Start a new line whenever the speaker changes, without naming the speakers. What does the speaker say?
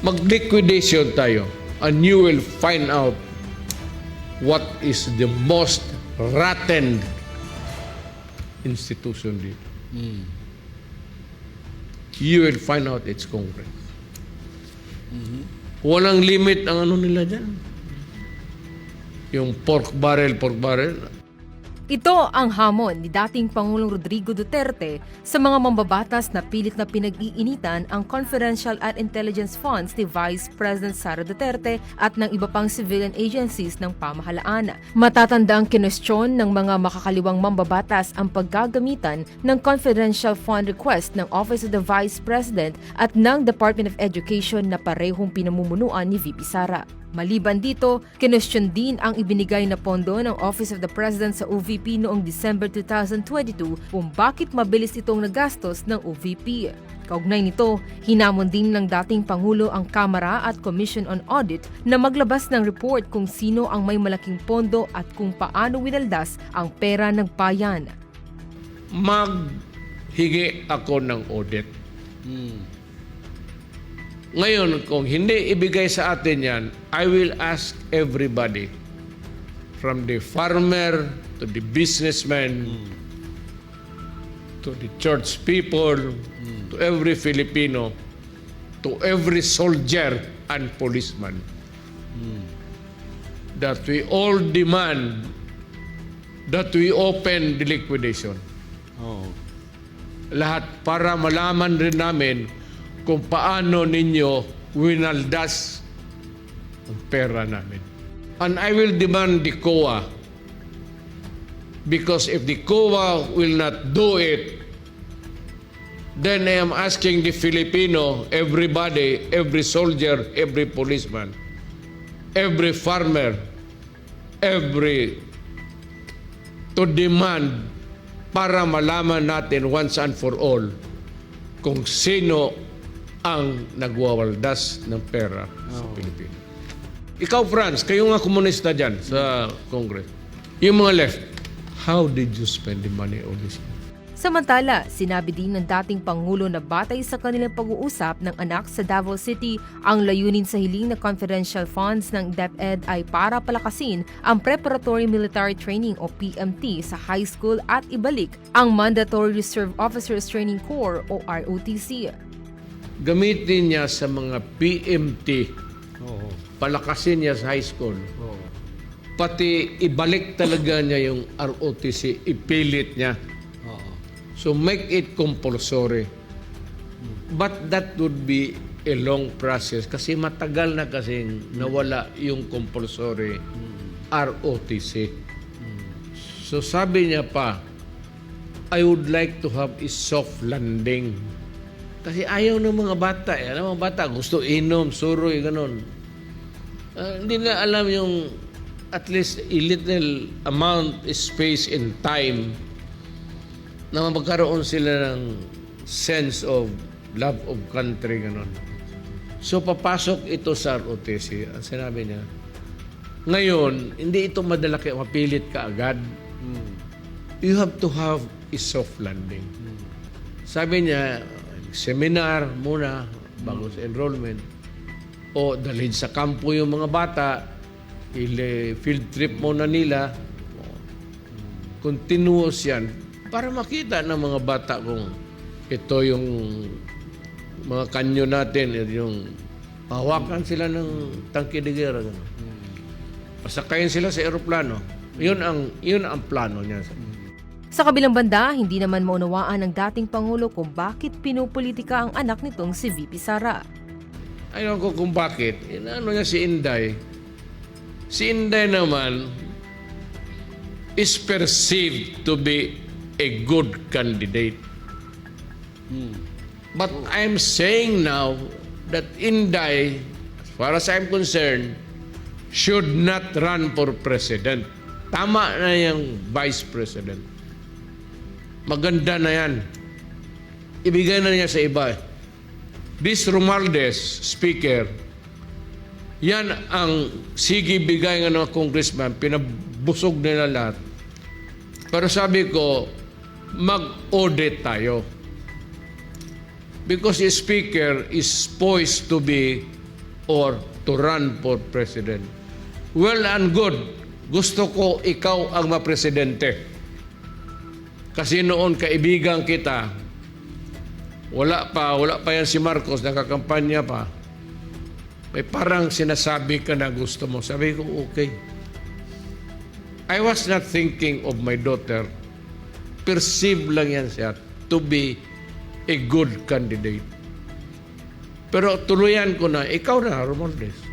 mag-liquidation tayo and you will find out what is the most rotten institution dito. You will find out it's Congress. Walang limit ang ano nila dyan. Yung pork barrel, pork barrel.
Ito ang hamon ni dating Pangulong Rodrigo Duterte sa mga mambabatas na pilit na pinag-iinitan ang confidential at intelligence funds ni Vice President Sara Duterte at ng iba pang civilian agencies ng pamahalaan. Matatanda ang kinestyon ng mga makakaliwang mambabatas ang paggagamitan ng confidential fund request ng Office of the Vice President at ng Department of Education na parehong pinamumunuan ni VP Sara. Maliban dito, kinestyon din ang ibinigay na pondo ng Office of the President sa OVP noong December 2022 kung bakit mabilis itong nagastos ng OVP. Kaugnay nito, hinamon din ng dating Pangulo ang Kamara at Commission on Audit na maglabas ng report kung sino ang may malaking pondo at kung paano winaldas ang pera ng bayan.
Maghigi ako ng audit. Ngayon, kung hindi ibigay sa atin yan, I will ask everybody, from the farmer to the businessman, to the church people, to every Filipino, to every soldier and policeman, that we all demand that we open the liquidation
Oo.
lahat para malaman rin namin kung paano ninyo winaldas ang pera namin. And I will demand the COA because if the COA will not do it, then I am asking the Filipino, everybody, every soldier, every policeman, every farmer, every to demand para malaman natin once and for all kung sino ang nagwawaldas ng pera sa Pilipinas. Ikaw, Franz, kayo nga komunista dyan sa Congress. Yung mga left, how did you spend the money all this year?
Samantala, sinabi din ng dating Pangulo na batay sa kanilang pag-uusap ng anak sa Davao City, ang layunin sa hiling na confidential funds ng DepEd ay para palakasin ang Preparatory Military Training o PMT sa high school at ibalik ang Mandatory Reserve Officers Training Corps o ROTC.
Gamitin niya sa mga PMT,
Oo.
palakasin niya sa high school,
Oo.
pati ibalik talaga niya yung ROTC, ipilit niya.
Oo.
So make it compulsory. But that would be a long process kasi matagal na kasing nawala yung compulsory ROTC. So sabi niya pa, I would like to have a soft landing. Kasi ayaw ng mga bata. Eh. Alam mga bata, gusto inom, suroy, ganun. Ah, hindi na alam yung at least a little amount, space, and time na magkaroon sila ng sense of love of country, ganun. So, papasok ito sa ROTC. Ang sinabi niya, ngayon, hindi ito madalaki, mapilit ka agad. You have to have a soft landing. Sabi niya, seminar muna bago sa enrollment. O dalhin sa kampo yung mga bata, ile field trip muna nila. Continuous yan para makita ng mga bata kung ito yung mga kanyo natin, yung pahawakan sila ng tangke de guerra. Pasakayin sila sa eroplano. Yun ang, yun ang plano niya.
Sa kabilang banda, hindi naman maunawaan ng dating Pangulo kung bakit pinupolitika ang anak nitong si VP Sara.
Ayun ko kung bakit. Inaano niya si Inday. Si Inday naman is perceived to be a good candidate. But I'm saying now that Inday, as far as I'm concerned, should not run for president. Tama na yung vice president. Maganda na yan. Ibigay na niya sa iba. This Romualdez, speaker, yan ang sige bigay ng mga congressman, pinabusog nila lahat. Pero sabi ko, mag-audit tayo. Because the speaker is poised to be or to run for president. Well and good. Gusto ko ikaw ang mapresidente. Kasi noon kaibigan kita, wala pa, wala pa yan si Marcos, nakakampanya pa. May parang sinasabi ka na gusto mo. Sabi ko, okay. I was not thinking of my daughter. Perceive lang yan siya to be a good candidate. Pero tuluyan ko na, ikaw na, Romualdez.